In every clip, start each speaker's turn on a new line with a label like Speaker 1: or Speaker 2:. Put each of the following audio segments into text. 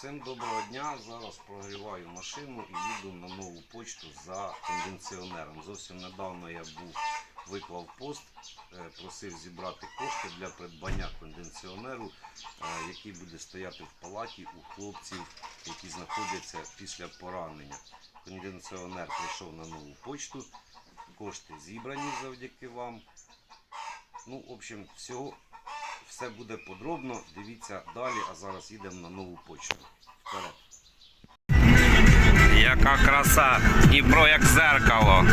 Speaker 1: Всім доброго дня. Зараз прогріваю машину і їду на нову почту за кондиціонером. Зовсім недавно я був виклав пост, е, просив зібрати кошти для придбання кондиціонеру, е, який буде стояти в палаті у хлопців, які знаходяться після поранення. Кондиціонер прийшов на нову почту. Кошти зібрані завдяки вам. Ну, в общем, всього все буде подробно. Дивіться далі, а зараз їдемо на нову почту. Вперед.
Speaker 2: Яка краса! Дніпро як зеркало.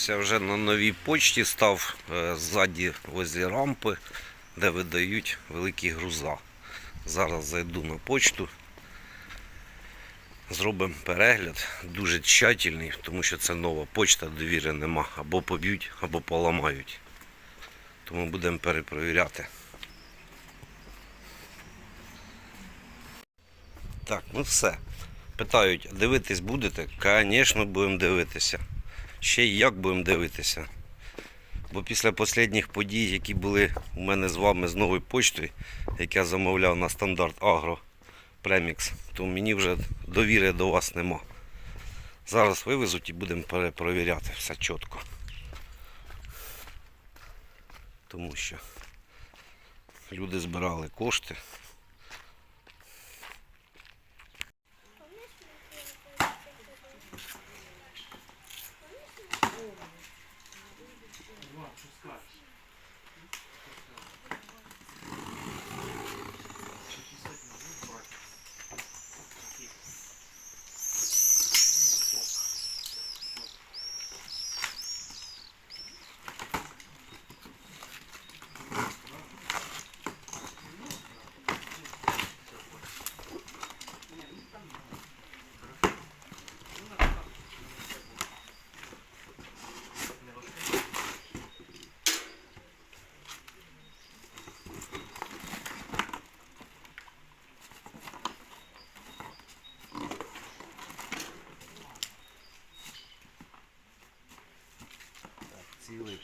Speaker 2: І ось я вже на новій почті став е, ззаді возле рампи, де видають великі груза. Зараз зайду на почту. Зробимо перегляд дуже тщательний, тому що це нова почта, довіри нема. Або поб'ють, або поламають. Тому будемо перепровіряти. Так, ну все. Питають, дивитись будете? Звісно, будемо дивитися. Ще й як будемо дивитися. Бо після останніх подій, які були у мене з вами з новою почтою, як я замовляв на стандарт Агро Премікс, то мені вже довіри до вас нема. Зараз вивезуть і будемо перепровіряти все чітко. Тому що люди збирали кошти.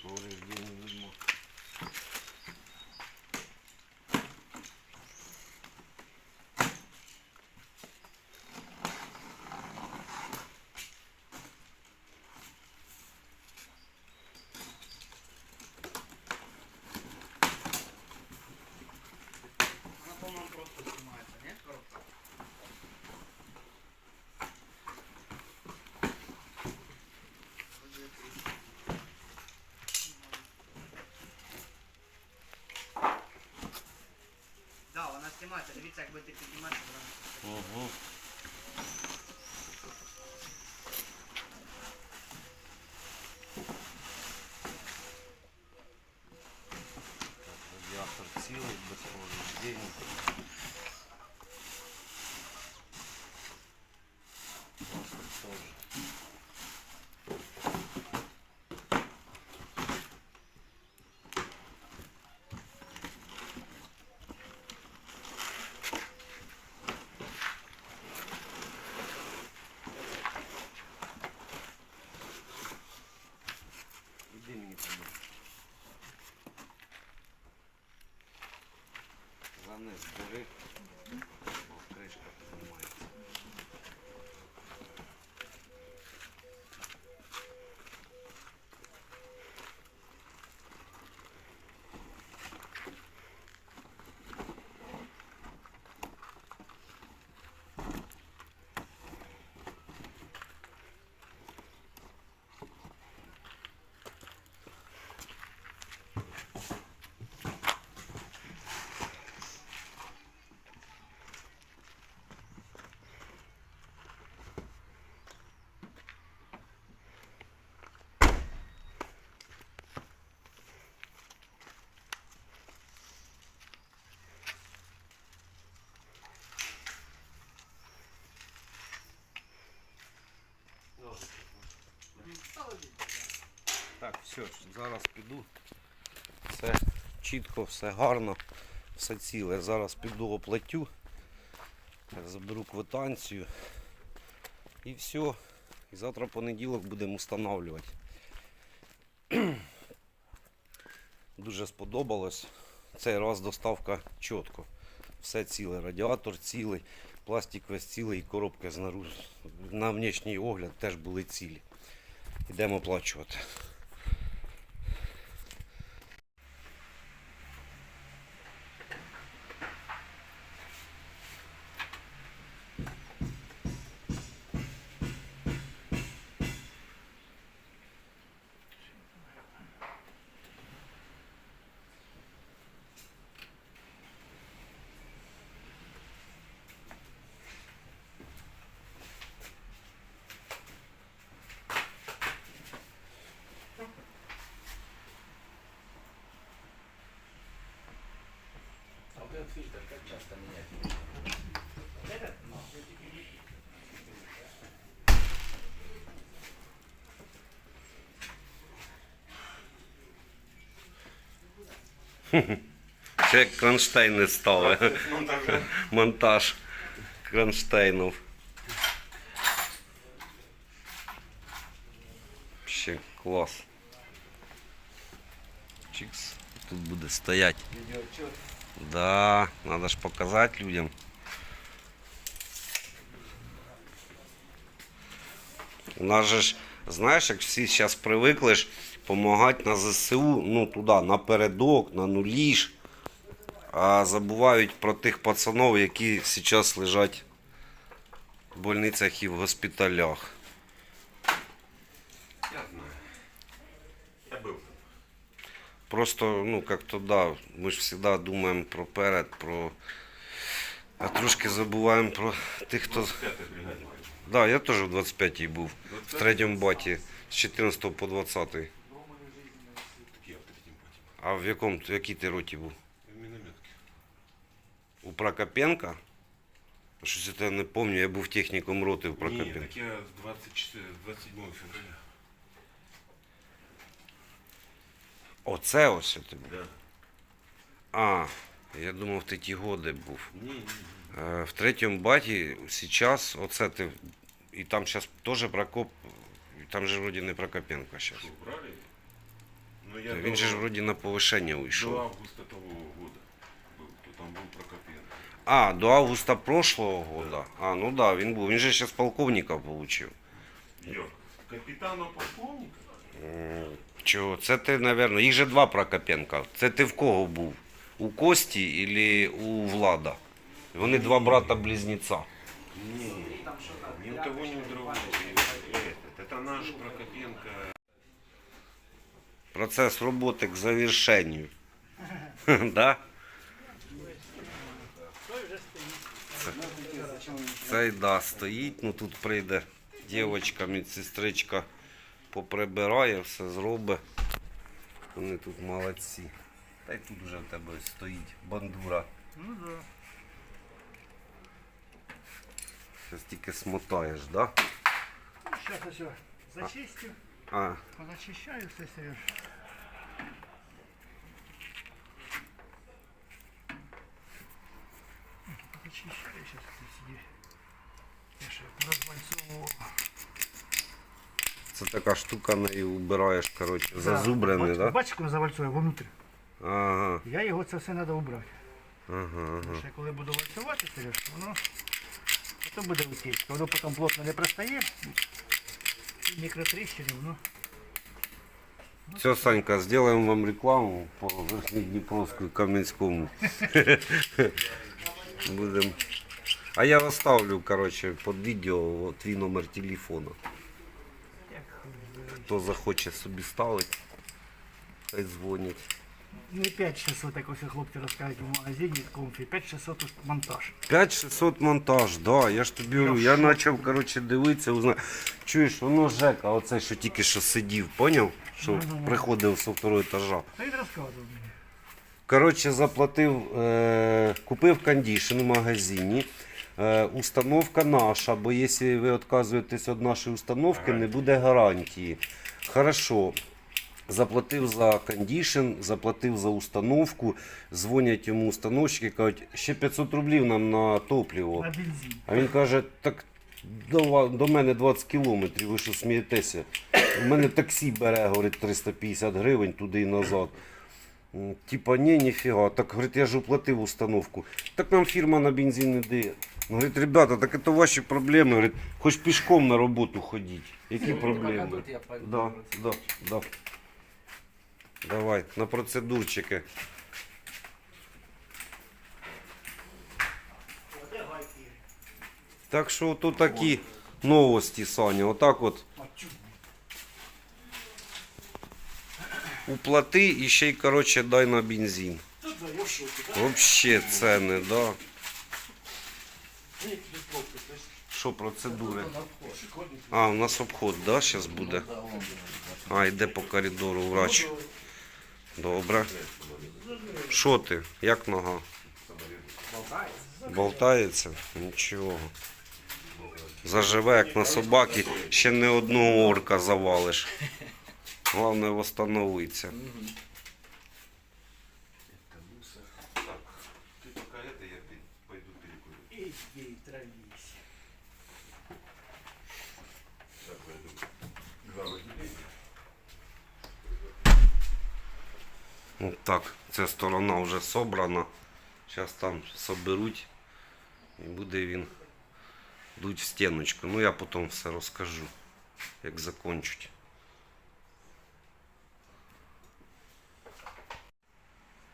Speaker 2: Цілий повреждень видно.
Speaker 3: Она, по-моему, просто снимается, нет, коробка? Знімається, дивіться, як будете піднімаєш, вона
Speaker 2: Угу.
Speaker 1: Радіатор цілий, без повреждень. Просто теж. Іди мені помогай. Заниз бери. Так, все, зараз піду. Все чітко, все гарно, все ціле. Зараз піду оплатю, заберу квитанцію і все. І завтра понеділок будемо встановлювати. Дуже сподобалось. Цей раз доставка чітко. Все ціле, радіатор цілий пластик весь цілий і коробка. На внешній огляд теж були цілі. Йдемо оплачувати. Це як кронштейни стали. Монтаж кронштейнів. Ще клас. Чикс. Тут буде стоять. Да, надо ж показати людям. У нас же ж, знаєш, як всі зараз привикли ж допомагати на ЗСУ, ну туди, напередок, на нулі. А забувають про тих пацанов, які зараз лежать в больницях і в госпіталях.
Speaker 4: Я знаю. Я был.
Speaker 1: Просто, ну, как-то да, мы же всегда думаем про перед, про... А трошки забуваємо про тих, хто... Да, я теж в 25-й був. В третьому баті з 14 по 20.
Speaker 4: Такие в третьем пати.
Speaker 1: А в якому, в якій ти роті був? У Прокопенка? Щось я не пам'ятаю, я був техніком роти в Прокопенка.
Speaker 4: так я 24, 27 февраля.
Speaker 1: Оце ось у тебе.
Speaker 4: Да.
Speaker 1: А, я думав, ти ті годи був. Е, В третьому баті зараз, оце ти. І там зараз теж Прокоп. Там же вроді не Прокопенко зараз.
Speaker 4: Но я
Speaker 1: Він же ж вроді на повишення
Speaker 4: до
Speaker 1: уйшов.
Speaker 4: августа того года был. То там был Прокопенко.
Speaker 1: А, до августа прошлого года. А, ну да, він був. Він же зараз полковника отримав.
Speaker 4: Я. Капитана полковника?
Speaker 1: Чого? Це ти, мабуть, їх же два Прокопенка. Це ти в кого був? У Кості или у Влада? Вони два брата-близнеця.
Speaker 4: Не, ни у того, ни у другого. Это наш Прокопенко.
Speaker 1: Процес роботи к завершенню. да? Це, цей да, стоїть, ну тут прийде дівчинка, медсестричка поприбирає, все зробить. Вони тут молодці. Та й тут вже в тебе стоїть бандура.
Speaker 5: Ну да.
Speaker 1: Зараз тільки смотаєш, да?
Speaker 5: Зараз все зачистю,
Speaker 1: А,
Speaker 5: позачищаю все Сереж.
Speaker 1: Така штука нею убираєш, коротше, зазубрений,
Speaker 5: Бач-
Speaker 1: да?
Speaker 5: Бачиш, коли завальцює вовнутрь.
Speaker 1: Ага,
Speaker 5: Я його це все треба убрати.
Speaker 1: ага, ага.
Speaker 5: Ще коли буду вальцювати, Сереж, воно то буде утічка. Воно потім плотно не пристає. І мікротріщини, воно.
Speaker 1: Все, Санька, сделаем вам рекламу по Верхнеднепровскому Каменскому. Будем. А я оставлю, короче, под видео твій номер телефона. Хто захоче собі ставити, хай дзвонять.
Speaker 5: Не 5600, як ось хлопці розказують в магазині комфі, 5600 тут монтаж.
Speaker 1: 5600 монтаж, да, я ж тобі говорю, я почав, короче, дивитися, узнав. Чуєш, воно Жека, оце, що тільки що сидів, поняв? Що приходив з второго етажа.
Speaker 5: Та він розказував мені.
Speaker 1: Коротше, заплатив, е, купив кондішн в магазині. Е, установка наша, бо якщо ви відказуєтесь від нашої установки, не буде гарантії. Хорошо. Заплатив за кондішн, заплатив за установку. Дзвонять йому установщики, кажуть, ще 500 рублів нам на топливо.
Speaker 5: На бензин.
Speaker 1: А він каже, так до, до мене 20 кілометрів, ви що смієтеся? У мене таксі бере, говорить, 350 гривень туди і назад. Типа, ні, ніфіга. Так, говорить, я ж оплатив установку. Так нам фірма на бензин не дає. Ну, Говорить, ребята, так це ваші проблеми. Говорить, хоч пішком на роботу ходіть. Які проблеми? Да, да, да. Давай, на процедурчики. Так що то такі новості, Саня. Отак от уплати і ще й, коротше, дай на бензин.
Speaker 5: Тут за я так?
Speaker 1: Вообще ціни, да.
Speaker 5: Ні, тут хлопці, то есть
Speaker 1: Що процедури? А, у нас обход, да, зараз буде? А, йде по коридору врач. Добре. Що ти? Як нога? Болтається? Нічого. Заживе, як на собаки, ще не одного орка завалиш. Головне восстановиться. Ну так, ця сторона вже собрана. Зараз там соберуть і буде він дуть в стіночку. Ну я потім все розкажу, як закончуть.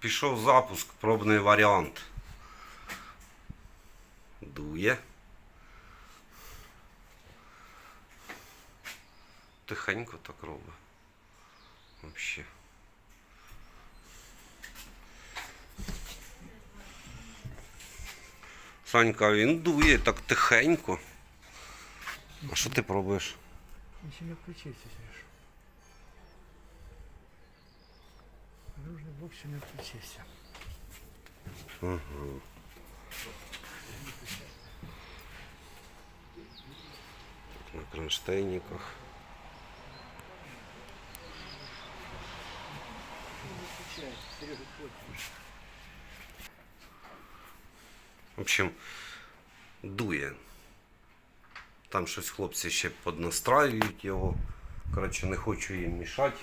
Speaker 1: Пішов запуск, пробний варіант. Дує. Тихенько так робить. Взагалі. Санька, він дує так тихенько. А що ти пробуєш?
Speaker 5: Він ще не включився, Сереж. Наружний блок ще не включився.
Speaker 1: На кронштейниках.
Speaker 5: Сережа, хочеш.
Speaker 1: В общем, дує. Там щось хлопці ще поднастраюють його. Коротше, не хочу їм мішати.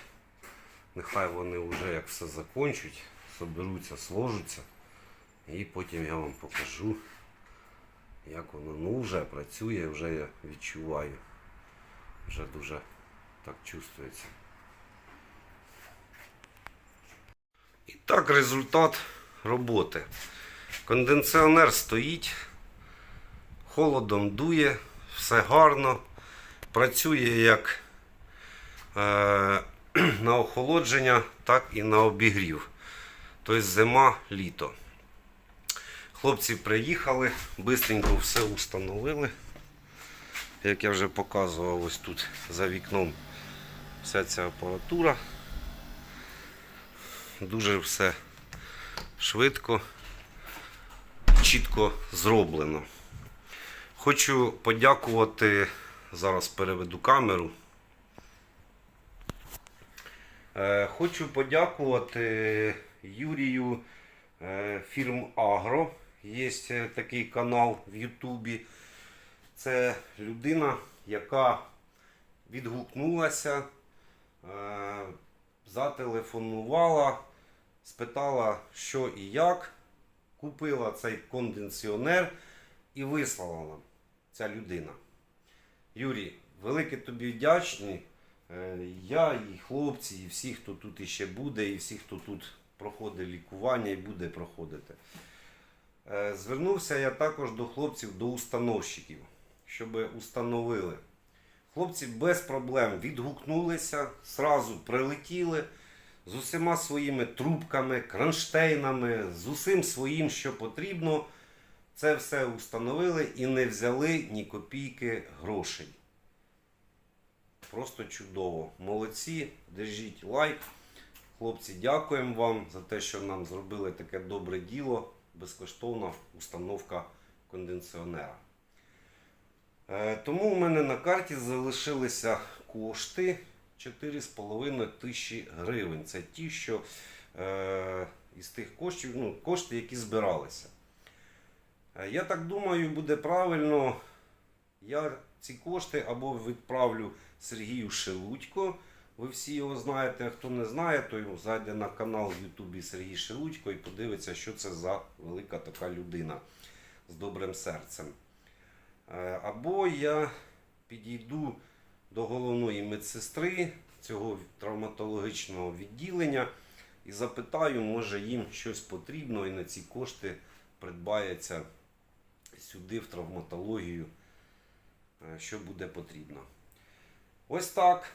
Speaker 1: Нехай вони вже як все закончать, соберуться, сложаться. І потім я вам покажу, як воно ну, вже працює, вже я відчуваю. Вже дуже так чувствується. І так, результат роботи. Кондиціонер стоїть, холодом дує, все гарно. Працює як е, на охолодження, так і на обігрів. Тобто зима, літо. Хлопці приїхали, швидко все установили. Як я вже показував, ось тут за вікном вся ця апаратура. Дуже все швидко чітко зроблено. Хочу подякувати, зараз переведу камеру. Е, Хочу подякувати Юрію е, фірм Агро. Є е, такий канал в Ютубі. Це людина, яка відгукнулася, зателефонувала, спитала, що і як купила цей кондиціонер і вислала нам ця людина. Юрій, велике тобі вдячний. Е, Я і хлопці, і всі, хто тут іще буде, і всі, хто тут проходить лікування і буде проходити. Е, Звернувся я також до хлопців, до установщиків, щоб установили. Хлопці без проблем відгукнулися, сразу прилетіли з усіма своїми трубками, кронштейнами, з усім своїм, що потрібно. Це все установили і не взяли ні копійки грошей. Просто чудово. Молодці, держіть лайк. Хлопці, дякуємо вам за те, що нам зробили таке добре діло. Безкоштовна установка кондиціонера. Е, Тому у мене на карті залишилися кошти 4,5 тисячі гривень. Це ті, що е, із тих коштів, ну, кошти, які збиралися. Е, Я так думаю, буде правильно. Я ці кошти або відправлю Сергію Шелудько. Ви всі його знаєте. А хто не знає, той зайде на канал в Ютубі Сергій Шелудько і подивиться, що це за велика така людина з добрим серцем. Е, Або я підійду до головної медсестри цього травматологічного відділення і запитаю, може їм щось потрібно і на ці кошти придбається сюди в травматологію, е, що буде потрібно. Ось так.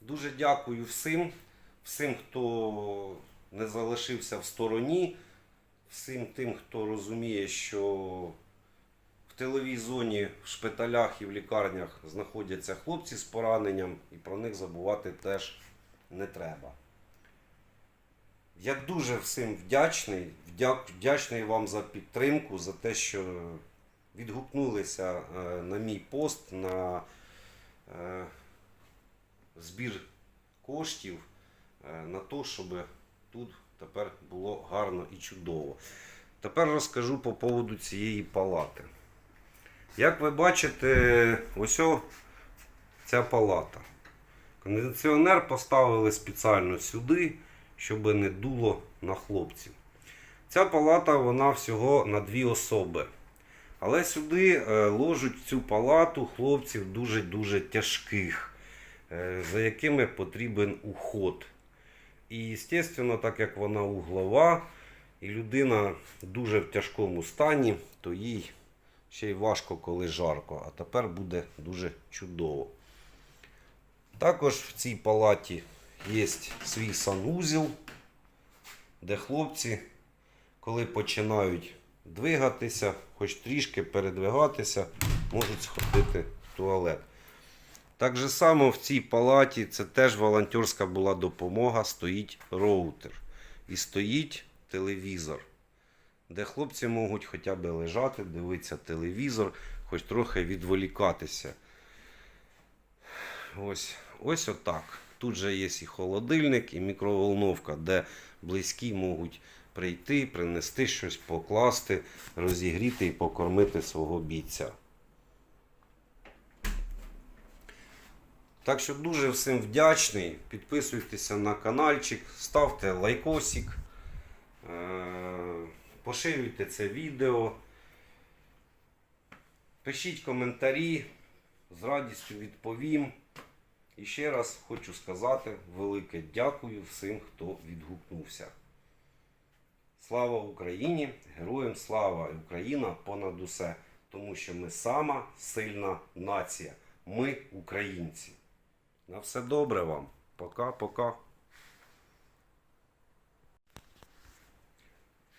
Speaker 1: Дуже дякую всім, всім, хто не залишився в стороні, всім тим, хто розуміє, що тиловій зоні, в шпиталях і в лікарнях знаходяться хлопці з пораненням, і про них забувати теж не треба. Я дуже всім вдячний, вдячний вам за підтримку, за те, що відгукнулися е, на мій пост, на е, збір коштів е, на те, щоб тут тепер було гарно і чудово. Тепер розкажу по поводу цієї палати. Як ви бачите, ось ця палата. Кондиціонер поставили спеціально сюди, щоб не дуло на хлопців. Ця палата вона всього на дві особи. Але сюди е, ложуть цю палату хлопців дуже-дуже тяжких, е, за якими потрібен уход. І, звісно, так як вона углова, і людина дуже в тяжкому стані, то їй ще й важко, коли жарко, а тепер буде дуже чудово. Також в цій палаті є свій санузел, де хлопці, коли починають двигатися, хоч трішки передвигатися, можуть сходити в туалет. Так же само в цій палаті це теж волонтерська була допомога, стоїть роутер і стоїть телевізор, де хлопці можуть хоча б лежати, дивитися телевізор, хоч трохи відволікатися. Ось, ось отак. Тут же є і холодильник, і мікроволновка, де близькі можуть прийти, принести щось, покласти, розігріти і покормити свого бійця. Так що дуже всім вдячний. Підписуйтеся на каналчик, ставте лайкосик, е, поширюйте це відео. Пишіть коментарі, з радістю відповім. І ще раз хочу сказати велике дякую всім, хто відгукнувся. Слава Україні! Героям слава! Україна понад усе! Тому що ми сама сильна нація. Ми українці. На все добре вам. Пока-пока.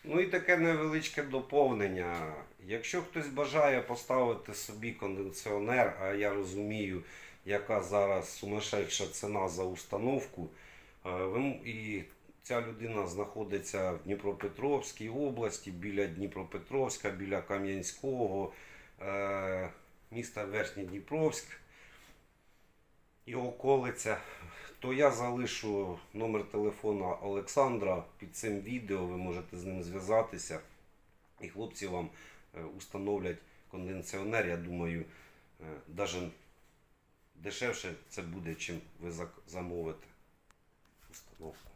Speaker 1: Ну і таке невеличке доповнення. Якщо хтось бажає поставити собі кондиціонер, а я розумію, яка зараз сумасшедша ціна за установку, е, і ця людина знаходиться в Дніпропетровській області, біля Дніпропетровська, біля Кам'янського, е, міста Верхній Дніпровськ і околиця, то я залишу номер телефона Олександра під цим відео. Ви можете з ним зв'язатися. І хлопці вам е, установлять кондиціонер. Я думаю, навіть дешевше це буде, чим ви замовите установку.